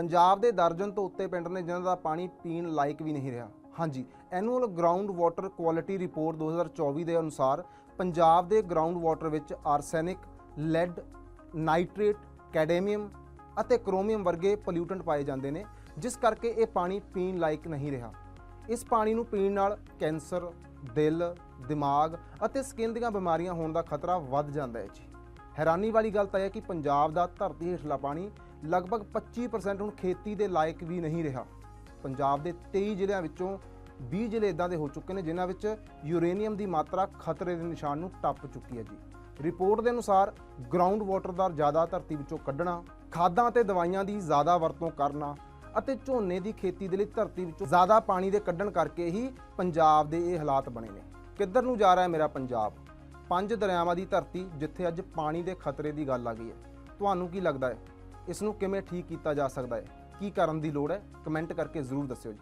ਪੰਜਾਬ ਦੇ ਦਰਜਨ ਤੋਂ ਉੱਤੇ ਪਿੰਡ ਨੇ ਜਿਨ੍ਹਾਂ ਦਾ ਪਾਣੀ ਪੀਣ ਲਾਇਕ ਵੀ ਨਹੀਂ ਰਿਹਾ। ਹਾਂਜੀ annual ground water quality report 2024 ਦੇ ਅਨੁਸਾਰ ਪੰਜਾਬ ਦੇ ਗਰਾਊਂਡ ਵਾਟਰ ਵਿੱਚ ਆਰਸੈਨਿਕ ਲੈਡ ਨਾਈਟ੍ਰੇਟ ਕੈਡਮੀਅਮ ਅਤੇ ਕ੍ਰੋਮੀਅਮ ਵਰਗੇ ਪੋਲਿਊਟੈਂਟ ਪਾਏ ਜਾਂਦੇ ਨੇ, ਜਿਸ ਕਰਕੇ ਇਹ ਪਾਣੀ ਪੀਣ ਲਾਇਕ ਨਹੀਂ ਰਿਹਾ। ਇਸ ਪਾਣੀ ਨੂੰ ਪੀਣ ਨਾਲ ਕੈਂਸਰ, ਦਿਲ, ਦਿਮਾਗ ਅਤੇ ਸਕਿਨ ਦੀਆਂ ਬਿਮਾਰੀਆਂ ਹੋਣ ਦਾ ਖਤਰਾ ਵੱਧ ਜਾਂਦਾ ਹੈ ਜੀ। ਹੈਰਾਨੀ ਵਾਲੀ ਗੱਲ ਤਾਂ ਇਹ ਹੈ ਕਿ ਪੰਜਾਬ ਦਾ ਧਰਤੀ ਹੇਠਲਾ ਪਾਣੀ ਲਗਭਗ 25% ਹੁਣ ਖੇਤੀ ਦੇ ਲਾਇਕ ਵੀ ਨਹੀਂ ਰਿਹਾ। ਪੰਜਾਬ ਦੇ 23 ਜ਼ਿਲ੍ਹਿਆਂ ਵਿੱਚੋਂ 20 ਜ਼ਿਲ੍ਹੇ ਇਦਾਂ ਦੇ ਹੋ ਚੁੱਕੇ ਨੇ, ਜਿਨ੍ਹਾਂ ਵਿੱਚ ਯੂਰੇਨੀਅਮ ਦੀ ਮਾਤਰਾ ਖਤਰੇ ਦੇ ਨਿਸ਼ਾਨ ਨੂੰ ਟੱਪ ਚੁੱਕੀ ਹੈ ਜੀ। ਰਿਪੋਰਟ ਦੇ ਅਨੁਸਾਰ ਗਰਾਊਂਡ ਵਾਟਰ ਦਾ ਜ਼ਿਆਦਾ ਧਰਤੀ ਵਿੱਚੋਂ ਕੱਢਣਾ, ਖਾਦਾਂ ਅਤੇ ਦਵਾਈਆਂ ਦੀ ਜ਼ਿਆਦਾ ਵਰਤੋਂ ਕਰਨਾ ਅਤੇ ਝੋਨੇ ਦੀ ਖੇਤੀ ਦੇ ਲਈ ਧਰਤੀ ਵਿੱਚੋਂ ਜ਼ਿਆਦਾ ਪਾਣੀ ਦੇ ਕੱਢਣ ਕਰਕੇ ਹੀ ਪੰਜਾਬ ਦੇ ਇਹ ਹਾਲਾਤ ਬਣੇ ਨੇ। ਕਿੱਧਰ ਨੂੰ ਜਾ ਰਿਹਾ ਹੈ ਮੇਰਾ ਪੰਜਾਬ? ਪੰਜ ਦਰਿਆਵਾਂ ਦੀ ਧਰਤੀ ਜਿੱਥੇ ਅੱਜ ਪਾਣੀ ਦੇ ਖਤਰੇ ਦੀ ਗੱਲ ਆ ਗਈ ਹੈ। ਤੁਹਾਨੂੰ ਕੀ ਲੱਗਦਾ ਹੈ? ਇਸ ਨੂੰ ਕਿਵੇਂ ਠੀਕ ਕੀਤਾ ਜਾ ਸਕਦਾ ਹੈ? ਕੀ ਕਰਨ ਦੀ ਲੋੜ ਹੈ? ਕਮੈਂਟ ਕਰਕੇ ਜ਼ਰੂਰ ਦੱਸਿਓ ਜੀ।